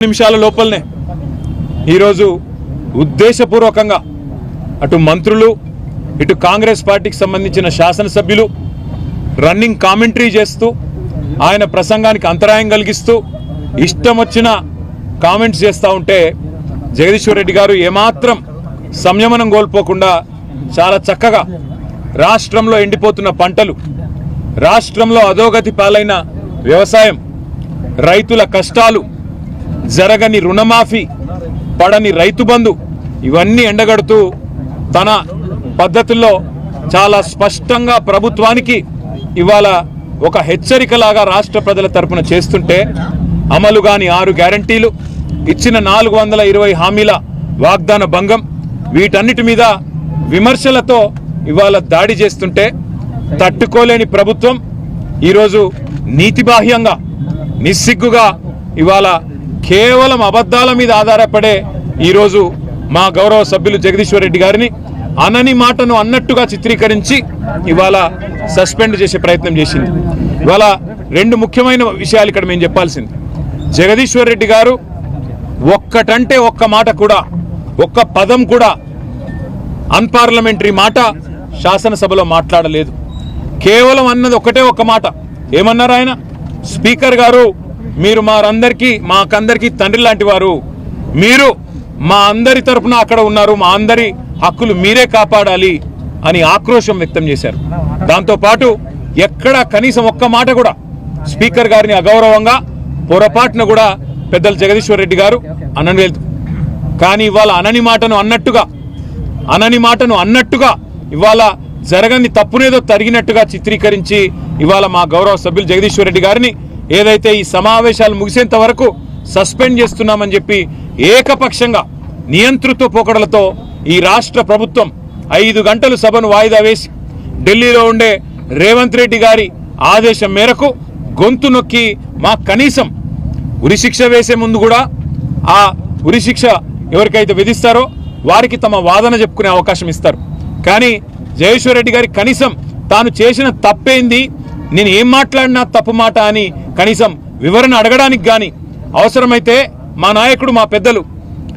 నిమిషాల లోపలనే. ఈరోజు ఉద్దేశపూర్వకంగా అటు మంత్రులు ఇటు కాంగ్రెస్ పార్టీకి సంబంధించిన శాసనసభ్యులు రన్నింగ్ కామెంటరీ చేస్తూ ఆయన ప్రసంగానికి అంతరాయం కలిగిస్తూ ఇష్టం వచ్చిన కామెంట్స్ చేస్తూ ఉంటే జగదీశ్వర్ రెడ్డి గారు ఏమాత్రం సంయమనం కోల్పోకుండా చాలా చక్కగా రాష్ట్రంలో ఎండిపోతున్న పంటలు రాష్ట్రంలో అధోగతి పాలైన వ్యవసాయం రైతుల కష్టాలు జరగని రుణమాఫీ పడని రైతు బంధు ఇవన్నీ ఎండగడుతూ తన పద్ధతుల్లో చాలా స్పష్టంగా ప్రభుత్వానికి ఇవాళ ఒక హెచ్చరికలాగా రాష్ట్ర ప్రజల తరపున చేస్తుంటే అమలు కాని ఆరు గ్యారంటీలు ఇచ్చిన నాలుగు వందల ఇరవై హామీల వాగ్దాన భంగం వీటన్నిటి మీద విమర్శలతో ఇవాళ దాడి చేస్తుంటే తట్టుకోలేని ప్రభుత్వం ఈరోజు నీతిబాహ్యంగా నిస్సిగ్గుగా ఇవాళ కేవలం అబద్ధాల మీద ఆధారపడే ఈరోజు మా గౌరవ సభ్యులు జగదీశ్వర్ రెడ్డి గారిని అనని మాటను అన్నట్టుగా చిత్రీకరించి ఇవాళ సస్పెండ్ చేసే ప్రయత్నం చేసింది. ఇవాళ రెండు ముఖ్యమైన విషయాలు ఇక్కడ మేము చెప్పాల్సింది. జగదీశ్వర్ రెడ్డి గారు ఒక్కటంటే ఒక్క మాట కూడా ఒక్క పదం కూడా అన్పార్లమెంటరీ మాట శాసనసభలో మాట్లాడలేదు. కేవలం అన్నది ఒకటే ఒక్క మాట. ఏమన్నారు ఆయన? స్పీకర్ గారు మీరు మారందరికీ మాకందరికీ తండ్రి లాంటి వారు. మీరు మా అందరి తరపున అక్కడ ఉన్నారు మా అందరి హక్కులు మీరే కాపాడాలి అని ఆక్రోశం వ్యక్తం చేశారు. దాంతోపాటు ఎక్కడ కనీసం ఒక్క మాట కూడా స్పీకర్ గారిని అగౌరవంగా పొరపాటున కూడా పెద్దలు జగదీశ్వర్ రెడ్డి గారు అనలేదు కానీ ఇవాళ అనని మాటను అన్నట్టుగా అనని మాటను అన్నట్టుగా ఇవాళ జరగని తప్పునేదో తరిగినట్టుగా చిత్రీకరించి ఇవాళ మా గౌరవ సభ్యులు జగదీశ్వర్ రెడ్డి గారిని ఏదైతే ఈ సమావేశాలు ముగిసేంత వరకు సస్పెండ్ చేస్తున్నామని చెప్పి ఏకపక్షంగా నియంతృత్వ పోకడలతో ఈ రాష్ట్ర ప్రభుత్వం ఐదు గంటలు సభను వాయిదా వేసి ఢిల్లీలో ఉండే రేవంత్ రెడ్డి గారి ఆదేశం మేరకు గొంతు నొక్కి మా కనీసం ఉరిశిక్ష వేసే ముందు కూడా ఆ ఉరిశిక్ష ఎవరికైతే విధిస్తారో వారికి తమ వాదన చెప్పుకునే అవకాశం ఇస్తారు. కానీ జయేశ్వర్ రెడ్డి గారి కనీసం తాను చేసిన తప్పేంది నేను ఏం మాట్లాడినా తప్పు మాట అని కనీసం వివరణ అడగడానికి కానీ అవసరమైతే మా నాయకుడు మా పెద్దలు